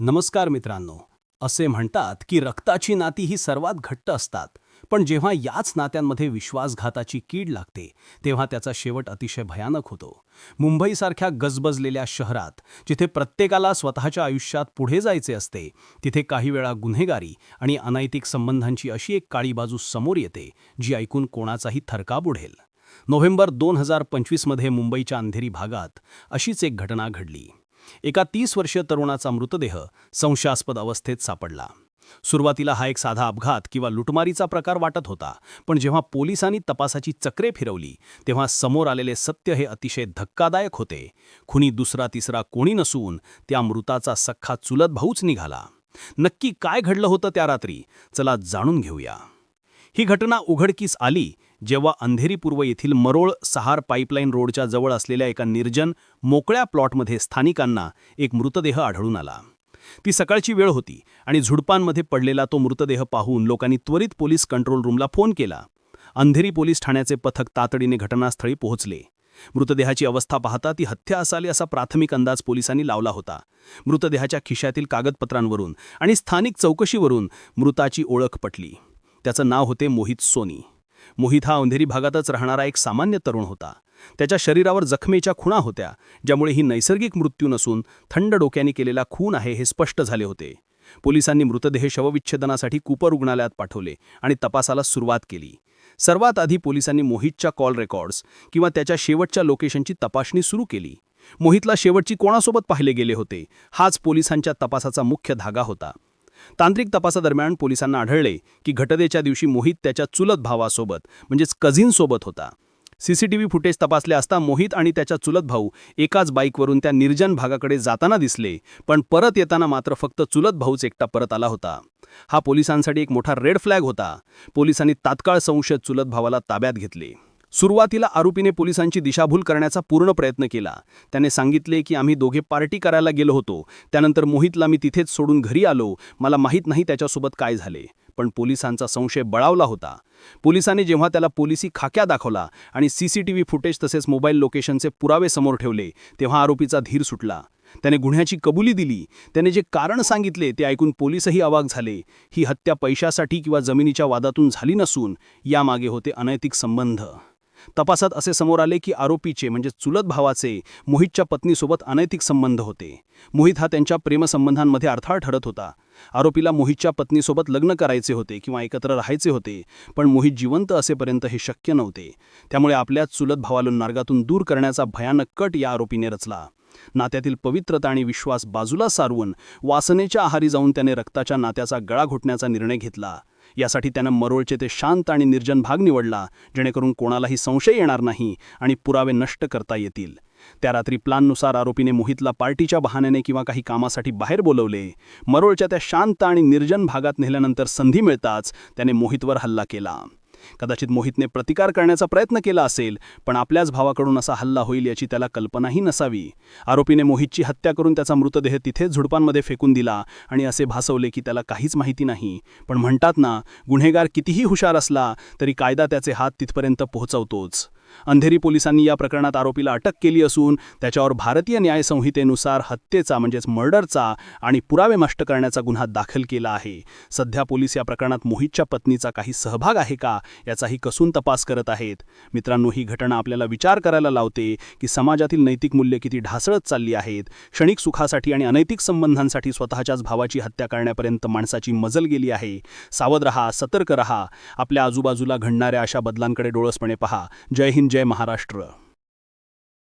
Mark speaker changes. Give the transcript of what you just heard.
Speaker 1: नमस्कार मित्रांनो. असे म्हणतात की रक्ताची नाती ही सर्वात घट्ट असतात. पण जेव्हा याच नात्यांमध्ये विश्वासघाताची कीड लागते तेव्हा त्याचा शेवट अतिशय भयानक होतो. मुंबईसारख्या गजबजलेल्या शहरात जिथे प्रत्येकाला स्वतःच्या आयुष्यात पुढे जायचे असते तिथे काही वेळा गुन्हेगारी आणि अनैतिक संबंधांची अशी एक काळी बाजू समोर येते जी ऐकून कोणाचाही थरकाप उडेल. नोव्हेंबर दोन हजार पंचवीसमध्ये मुंबईच्या अंधेरी भागात अशीच एक घटना घडली. एका तीस वर्षीय तरुणाचा मृतदेह संशयास्पद अवस्थेत सापडला. सुरुवातीला हा एक साधा अपघात किंवा लुटमारीचा प्रकार वाटत होता पण जेव्हा पोलिसांनी तपासाची चक्रे फिरवली तेव्हा समोर आलेले सत्य हे अतिशय धक्कादायक होते. खुनी दुसरा तिसरा कोणी नसून त्या मृताचा सख्खा चुलत भाऊच निघाला. नक्की काय घडलं होतं त्या रात्री? चला जाणून घेऊया. ही घटना उघडकीस आली जेव्हा अंधेरी पूर्व येथील मरोळ सहार पाईपलाईन रोडच्या जवळ असलेल्या एका निर्जन मोकळ्या प्लॉटमध्ये स्थानिकांना एक मृतदेह आढळून आला. ती सकाळची वेळ होती आणि झुडपांमध्ये पडलेला तो मृतदेह पाहून लोकांनी त्वरित पोलीस कंट्रोल रूमला फोन केला. अंधेरी पोलीस ठाण्याचे पथक तातडीने घटनास्थळी पोहोचले. मृतदेहाची अवस्था पाहता ती हत्या असाली असा प्राथमिक अंदाज पोलिसांनी लावला होता. मृतदेहाच्या खिशातील कागदपत्रांवरून आणि स्थानिक चौकशीवरून मृताची ओळख पटली. त्याचं नाव होते मोहित सोनी. मोहित हा अंधेरी भागातच राहणारा एक सामान्य तरुण होता. त्याच्या शरीरावर जखमेच्या खुणा होत्या ज्यामुळे ही नैसर्गिक मृत्यू नसून थंड डोक्याने केलेला खून आहे हे स्पष्ट झाले होते. पोलिसांनी मृतदेह शवविच्छेदनासाठी कुपर रुग्णालयात पाठवले आणि तपासाला सुरुवात केली. सर्वात आधी पोलिसांनी मोहितच्या कॉल रेकॉर्ड्स किंवा त्याच्या शेवटच्या लोकेशनची तपासणी सुरू केली. मोहितला शेवटची कोणासोबत पाहिले गेले होते हाच पोलिसांच्या तपासाचा मुख्य धागा होता. तांत्रिक तपासादरम्यान पोलिसांना आढळले की घटनेच्या दिवशी मोहित त्याच्या चुलत भावासोबत म्हणजेच कझिनसोबत होता. सीसीटीव्ही फुटेज तपासले असता मोहित आणि त्याच्या चुलत भाऊ एकाच बाईकवरून त्या निर्जन भागाकडे जाताना दिसले पण परत येताना मात्र फक्त चुलत भाऊच एकटा परत आला होता. हा पोलिसांसाठी एक मोठा रेड फ्लॅग होता. पोलिसांनी तात्काळ संशयित चुलत भावाला ताब्यात घेतले. सुरुवातीला आरोपीने पोलिसांची दिशाभूल करण्याचा पूर्ण प्रयत्न केला. त्याने सांगितले की आम्ही दोघे पार्टी करायला गेलो होतो. त्यानंतर मोहितला मी तिथेच सोडून घरी आलो. मला माहीत नाही त्याच्यासोबत काय झाले. पण पोलिसांचा संशय बळावला होता. पोलिसांनी जेव्हा त्याला पोलिसी खाक्या दाखवला आणि सीसीटीव्ही फुटेज तसेच मोबाईल लोकेशनचे पुरावे समोर ठेवले तेव्हा आरोपीचा धीर सुटला. त्याने गुन्ह्याची कबुली दिली. त्याने जे कारण सांगितले ते ऐकून पोलिसही अवाक झाले. ही हत्या पैशासाठी किंवा जमिनीच्या वादातून झाली नसून यामागे होते अनैतिक संबंध. तपासात असे समोर आले की आरोपीचे म्हणजे चुलत भावाचे मोहितच्या पत्नीसोबत अनैतिक संबंध होते. मोहित हा त्यांच्या प्रेमसंबंधांमध्ये अडथळा ठरत होता. आरोपीला मोहितच्या पत्नीसोबत लग्न करायचे होते किंवा एकत्र राहायचे होते पण मोहित जिवंत असेपर्यंत हे शक्य नव्हते. त्यामुळे आपल्या चुलत भावालून मार्गातून दूर करण्याचा भयानक कट या आरोपीने रचला. नात्यातील पवित्रता आणि विश्वास बाजूला सारवून वासनेच्या आहारी जाऊन त्याने रक्ताच्या नात्याचा गळा घोटण्याचा निर्णय घेतला. यासाठी त्यानं मरोळचे ते शांत आणि निर्जन भाग निवडला जेणेकरून कोणालाही संशय येणार नाही आणि पुरावे नष्ट करता येतील. त्या रात्री प्लाननुसार आरोपीने मोहितला पार्टीच्या बहाण्याने किंवा काही कामासाठी बाहेर बोलवले. मरोळच्या त्या शांत आणि निर्जन भागात नेल्यानंतर संधी मिळताच त्याने मोहितवर हल्ला केला. कदाचित मोहितने प्रतिकार करण्याचा प्रयत्न केला असेल पण आपल्याच भावाकडून असा हल्ला होईल याची त्याला कल्पनाही नसावी. आरोपीने मोहितची हत्या करून त्याचा मृतदेह तिथेच झुडपांमध्ये फेकून दिला आणि असे भासवले की त्याला काहीच माहिती नाही. पण म्हणतात ना गुन्हेगार कितीही हुशार असला तरी कायदा त्याचे हात तिथपर्यंत पोहोचवतोच. अंधेरी पोलिसांनी या प्रकरणात आरोपीला अटक केली असून त्याच्यावर भारतीय न्यायसंहितेनुसार हत्येचा म्हणजेच मर्डरचा आणि पुरावे नष्ट करण्याचा गुन्हा दाखल केला आहे. सध्या पोलीस या प्रकरणात मोहितच्या पत्नीचा काही सहभाग आहे का याचाही कसून तपास करत आहेत. मित्रांनो ही घटना आपल्याला विचार करायला लावते की समाजातील नैतिक मूल्य किती ढासळत चालली आहेत. क्षणिक सुखासाठी आणि अनैतिक संबंधांसाठी स्वतःच्याच भावाची हत्या करण्यापर्यंत माणसाची मजल गेली आहे. सावध रहा सतर्क रहा. आपल्या आजूबाजूला घडणाऱ्या अशा बदलांकडे डोळसपणे पहा. जय हिंद जय महाराष्ट्र.